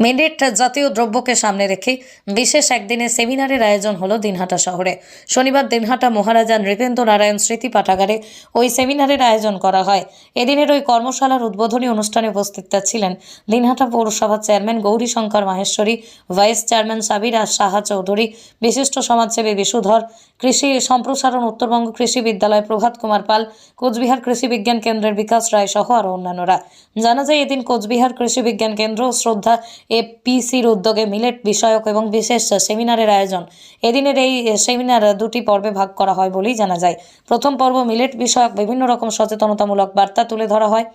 Millet জাতীয় দ্রব্যকে সামনে রেখে বিশেষ একদিনের সেমিনারের আয়োজন হলো দিনহাটা শহরে। শনিবার দিনহাটা মহারাজা নৃপেন্দ্র নারায়ণ স্মৃতি পাঠাগারে ওই সেমিনারের আয়োজন করা হয়। এদিনের ওই কর্মশালার উদ্বোধনী অনুষ্ঠানে উপস্থিত ছিলেন দিনহাটা পৌরসভার chairman Gourishankar Maheshwari, vice chairman Sabira Saha Chowdhury, বিশিষ্ট সমাজসেবী বিশুধর, কৃষি সম্প্রসারণ উত্তরবঙ্গ কৃষি বিদ্যালয় প্রভাত কুমার পাল, কোচবিহার কৃষি বিজ্ঞান কেন্দ্রের বিকাশ রায় সহ আরও অন্যান্যরা। জানা যায়, এদিন কোচবিহার কৃষি বিজ্ঞান কেন্দ্র শ্রদ্ধা এপিসির উদ্যোগে মিলেট বিষয়ক এবং বিশেষ সেমিনারের আয়োজন। এদিনের এই সেমিনার দুটি পর্বে ভাগ করা হয় বলেই জানা যায়। প্রথম পর্ব মিলেট বিষয়ক বিভিন্ন রকম সচেতনতামূলক বার্তা তুলে ধরা হয়।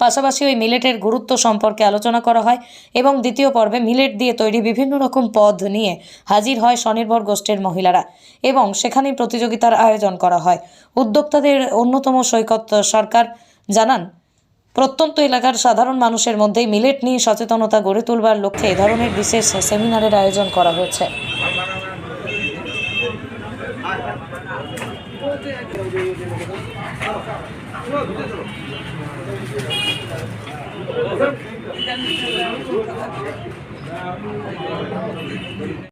পাশাপাশি ওই মিলেটের গুরুত্ব সম্পর্কে আলোচনা করা হয় এবং দ্বিতীয় পর্বে মিলেট দিয়ে তৈরি বিভিন্ন রকম পদ নিয়ে হাজির হয় স্বনির্ভর গোষ্ঠীর মহিলারা এবং সেখানেই প্রতিযোগিতার আয়োজন করা হয়। উদ্যোক্তাদের অন্যতম সৈকত সরকার জানান প্রত্যন্ত এলাকার সাধারণ মানুষের মধ্যেই মিলেট নিয়ে সচেতনতা গড়ে তুলবার লক্ষ্যে এ ধরনের বিশেষ সেমিনারের আয়োজন করা হয়েছে।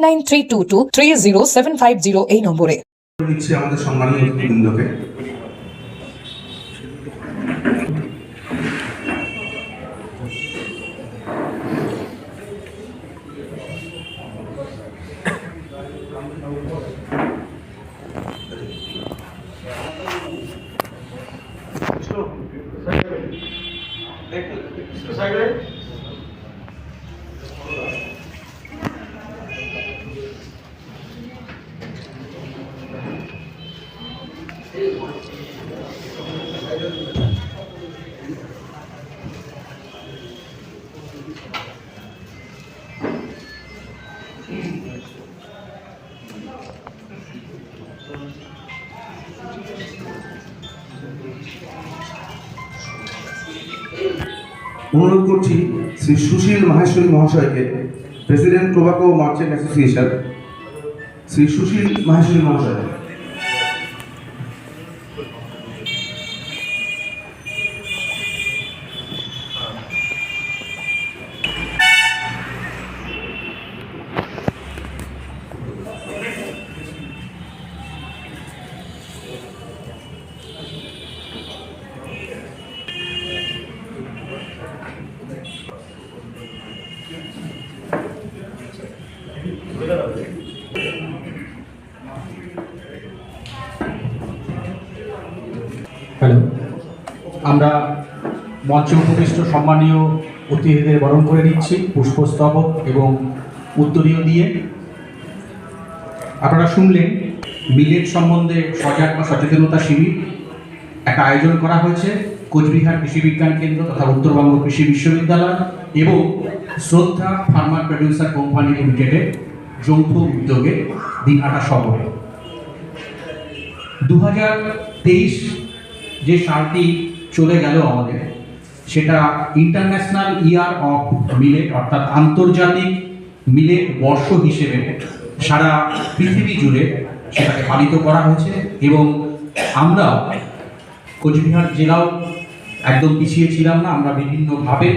nine three two two three zero seven five zero এই নম্বরে দিচ্ছি আমাদের সম্মানীয় বৃন্দকে অনুরোধ করছি শ্রী সুশীল মাহেশ্বরী মহাশয়কে president tobacco merchant association Shri Sushil Maheshwari মহাশয়। আমরা মঞ্চে উপবিষ্ট সম্মানীয় অতিথিদের বরণ করে নিচ্ছি, পুষ্পস্তবক এবং উত্তরীয় দিয়ে। আপনারা শুনলেন মিলেট সম্বন্ধে সজাগ বা সচেতনতা শিবির। একটা আয়োজন করা হয়েছে কোচবিহার কৃষি বিজ্ঞান কেন্দ্র তথা উত্তরবঙ্গ কৃষি বিশ্ববিদ্যালয় এবং শ্রদ্ধা ফার্মার প্রডিউসার কোম্পানি লিমিটেডের যৌথ উদ্যোগে দিনহাটা শহরে। দু তেইশ যে সালটি চলে গেল আমাদের। সেটা ইন্টারন্যাশনাল ইয়ার অফ মিলেট অর্থাৎ আন্তর্জাতিক মিলেট বর্ষ হিসেবে সারা পৃথিবী জুড়ে সেটাকে পালিত করা হয়েছে এবং আমরা কোচবিহার জেলাও একদম পিছিয়ে ছিলাম না, আমরা বিভিন্নভাবে